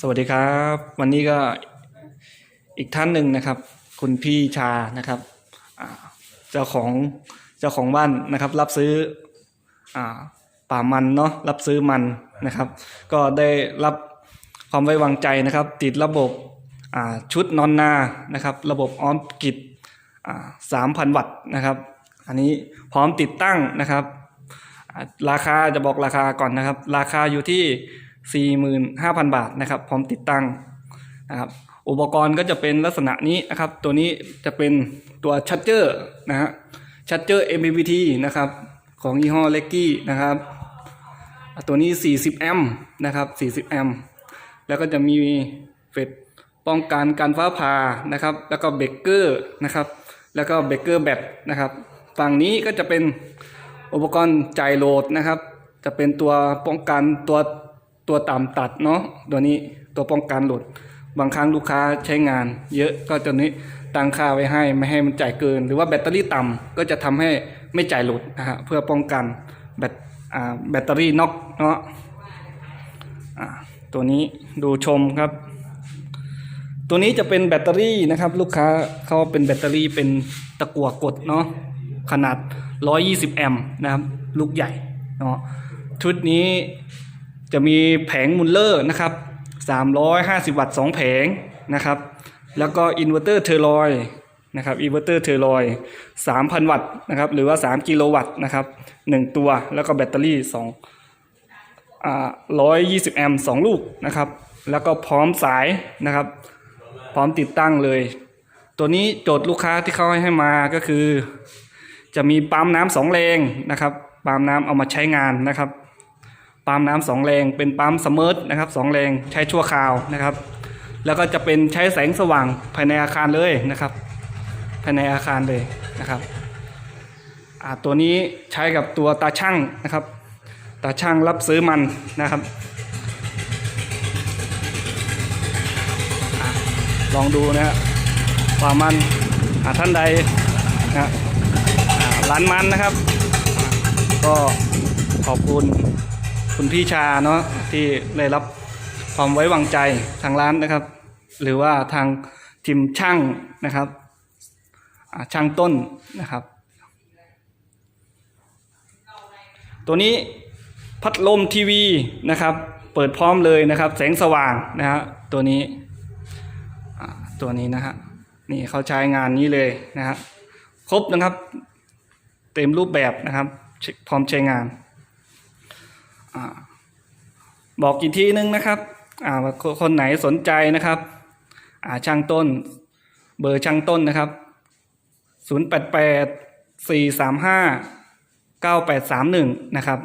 สวัสดีครับ วันนี้ก็อีกท่านหนึ่งนะครับ คุณพี่ชานะครับเจ้าของเจ้าของบ้านนะครับ รับซื้ออ่ป่ามันเนาะรับซื้อมันนะครับ ก็ได้รับความไว้วางใจนะครับ ติดระบบชุดนอนนานะครับ ระบบออมกิจสามพันวัตต์นะครับ อันนี้พร้อมติดตั้งนะครับ ราคาจะบอกราคาก่อนนะครับ ราคาอยู่ที่ 45,000 บาทนะครับ พร้อมติดตั้งนะครับอุปกรณ์ก็จะเป็นลักษณะนี้นะครับ ตัวนี้จะเป็นตัวชัดเจอร์นะฮะชัดเจอร์ MPPT นะครับ ของยี่ห้อเล็กกี้นะครับ ตัวนี้ 40 แอมป์นะครับ 40 แอมป์แล้วก็จะมีเฟดป้องกันการฟ้าผ่านะครับ แล้วก็เบรกเกอร์นะครับ แล้วก็เบรกเกอร์แบตนะครับ ฝั่งนี้ก็จะเป็นอุปกรณ์จ่ายโหลดนะครับ จะเป็นตัวป้องกันตัว ตัวต่ำตัดเนาะตัวนี้ตัวป้องกันหลุด บางครั้งลูกค้าใช้งาน เยอะก็ตัวนี้ตั้งค่าไว้ให้ไม่ให้มันจ่ายเกิน หรือว่าแบตเตอรี่ต่ำก็จะทำให้ไม่จ่ายหลุดนะฮะเพื่อป้องกันแบตอ่าแบตเตอรี่น็อกเนาะอ่าตัวนี้ดูชมครับ ตัวนี้จะเป็นแบตเตอรี่นะครับ ลูกค้าเขาเป็นแบตเตอรี่เป็นตะกั่วกดเนาะขนาด 120 แอมป์นะครับ ลูกใหญ่เนาะชุดนี้ จะมีแผงมุลเลอร์นะครับ350 วัตต์ 2 แผงนะครับ แล้วก็อินเวอร์เตอร์เทอร์ลอยนะครับอินเวอร์เตอร์เทอร์ลอย3,000 วัตต์นะครับ หรือว่า 3 กิโลวัตต์นะครับ 1 ตัว แล้วก็แบตเตอรี่2อ่า120 แอมป์ 2 ลูกนะครับ แล้วก็พร้อมสายนะครับ พร้อมติดตั้งเลย ตัวนี้โจทย์ลูกค้าที่เขาให้มาก็คือ จะมีปั๊มน้ำสองแรงนะครับ ปั๊มน้ำเอามาใช้งานนะครับ ปั๊มน้ำสองแรงเป็นปั๊มสมอร์ทนะครับสองแรงใช้ชั่วคราวนะครับ แล้วก็จะเป็นใช้แสงสว่างภายในอาคารเลยนะครับ ภายในอาคารเลยนะครับตัวนี้ใช้กับตัวตาช่างนะครับตาช่างรับซื้อมันนะครับ ลองดูนะฮะว่ามมันท่านใดนะร้านมันนะครับ ก็ขอบคุณ คุณพี่ชาเนาะที่ได้รับความไว้วางใจทางร้านนะครับ หรือว่าทางทีมช่างนะครับช่างต้นนะครับ ตัวนี้พัดลมทีวีนะครับ เปิดพร้อมเลยนะครับ แสงสว่างนะฮะตัวนี้ตัวนี้นะฮะนี่เขาใช้งานนี้เลยนะฮะครบนะครับ เต็มรูปแบบนะครับ พร้อมใช้งาน บอกอีกทีนึงนะครับอ่าคนไหนสนใจนะครับอ่าช่างต้น เบอร์ช่างต้นนะครับ 088 435 9831 นะครับ